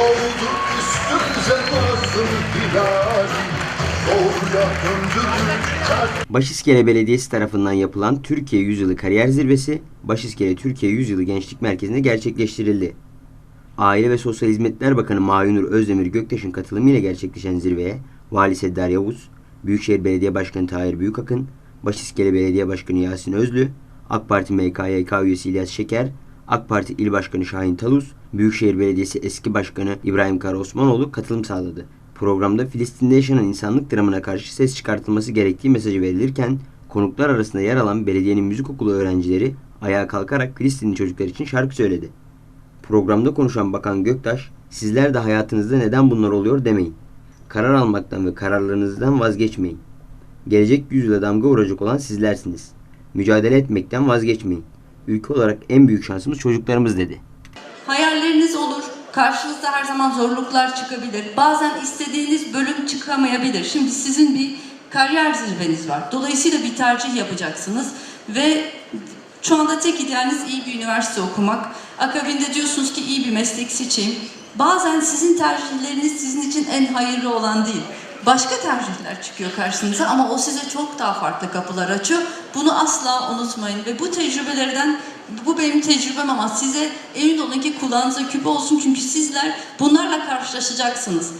Doğdu üstümüze basın hilali Doğruya döndürür kalp Başiskele Belediyesi tarafından yapılan Türkiye Yüzyılı Kariyer Zirvesi, Başiskele Türkiye Yüzyılı Gençlik Merkezi'nde gerçekleştirildi. Aile ve Sosyal Hizmetler Bakanı Mahinur Özdemir Göktaş'ın katılımıyla gerçekleşen zirveye Vali Seddar Yavuz, Büyükşehir Belediye Başkanı Tahir Büyükakın, Başiskele Belediye Başkanı Yasin Özlü, AK Parti MKYK üyesi İlyas Şeker, AK Parti İl Başkanı Şahin Talus, Büyükşehir Belediyesi eski başkanı İbrahim Kara Osmanoğlu katılım sağladı. Programda Filistin'de yaşanan insanlık dramına karşı ses çıkartılması gerektiği mesajı verilirken, konuklar arasında yer alan belediyenin müzik okulu öğrencileri ayağa kalkarak Filistinli çocuklar için şarkı söyledi. Programda konuşan Bakan Göktaş, sizler de hayatınızda neden bunlar oluyor demeyin. Karar almaktan ve kararlarınızdan vazgeçmeyin. Gelecek yüzyıla damga vuracak olan sizlersiniz. Mücadele etmekten vazgeçmeyin. Ülke olarak en büyük şansımız çocuklarımız dedi. Hayalleriniz olur. Karşınızda her zaman zorluklar çıkabilir. Bazen istediğiniz bölüm çıkamayabilir. Şimdi sizin bir kariyer zirveniz var. Dolayısıyla bir tercih yapacaksınız ve şu anda tek idealiniz iyi bir üniversite okumak. Akabinde diyorsunuz ki iyi bir meslek seçeyim. Bazen sizin tercihleriniz sizin için en hayırlı olan değil. Başka tercihler çıkıyor karşınıza ama o size çok daha farklı kapılar açıyor. Bunu asla unutmayın ve bu tecrübelerden bu benim tecrübem ama size emin olun ki kulağınıza küpe olsun çünkü sizler bunlarla karşılaşacaksınız.